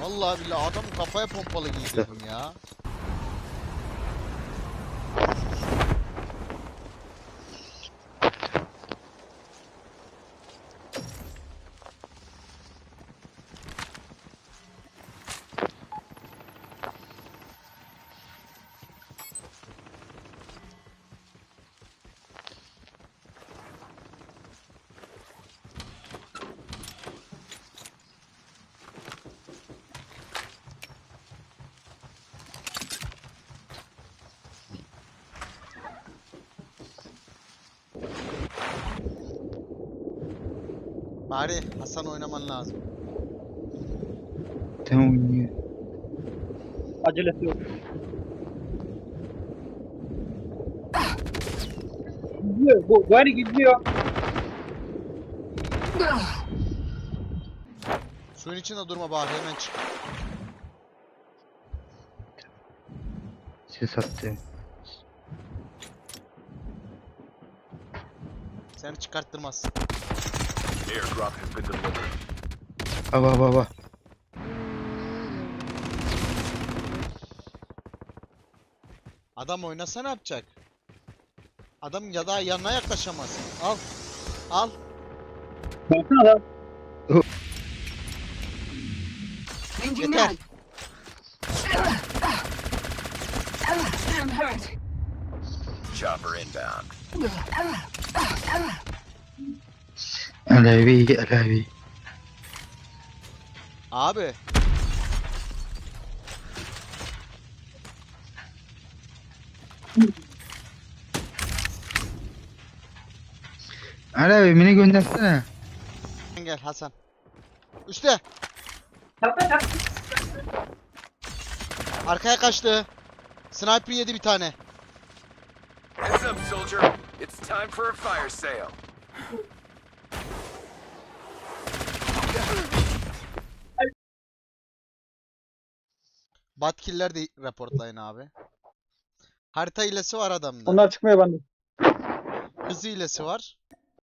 Vallahi billahi adam kafaya pompalı giydirdim ya. Bari Hasan oynaman lazım. Tamam oynuyor. Acelesi yok. Gidiyor. Bu gari gidiyor. Suyun içinde durma bari hemen çık. Ses attı. Seni çıkarttırmaz. Airdrop has been delivered. Adam oynasa ne yapacak? Adam ya daha yanına yaklaşamaz. Al. Al. Baksana. Changing Yeter. mag. I'm hurt. Chopper inbound. Alevi Alevi. Abi. Alevi beni göndersene. Gel Hasan. Üste. Arkaya kaçtı. Sniper yedi bir tane. Heads up, soldier. It's time for a fire sale. Batkiller de raportlayın abi. Harita hilesi var adamda. Onlar çıkmıyor bende. Hız hilesi var.